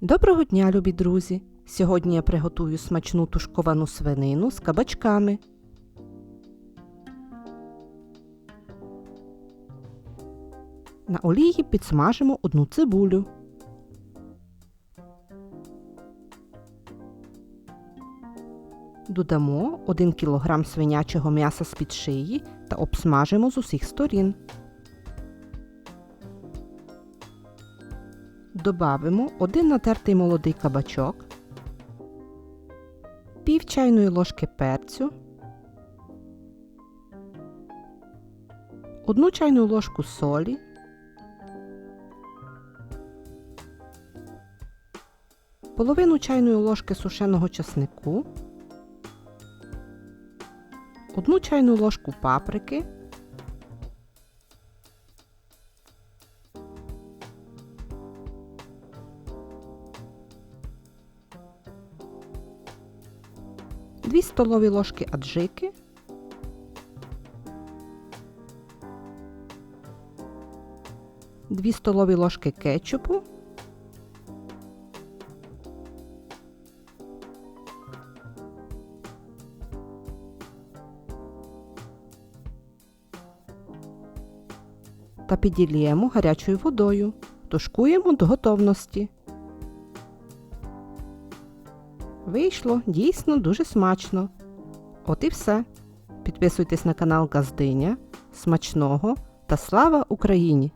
Доброго дня, любі друзі! Сьогодні я приготую смачну тушковану свинину з кабачками. На олії підсмажимо одну цибулю. Додамо 1 кг свинячого м'яса з-під шиї та обсмажимо з усіх сторін. Добавимо один натертий молодий кабачок, пів чайної ложки перцю, одну чайну ложку солі, половину чайної ложки сушеного часнику, одну чайну ложку паприки, Дві столові ложки аджики, дві столові ложки кетчупу, та піділіємо гарячою водою. Тушкуємо до готовності. Вийшло дійсно дуже смачно. От і все. Підписуйтесь на канал Газдиня. Смачного та слава Україні!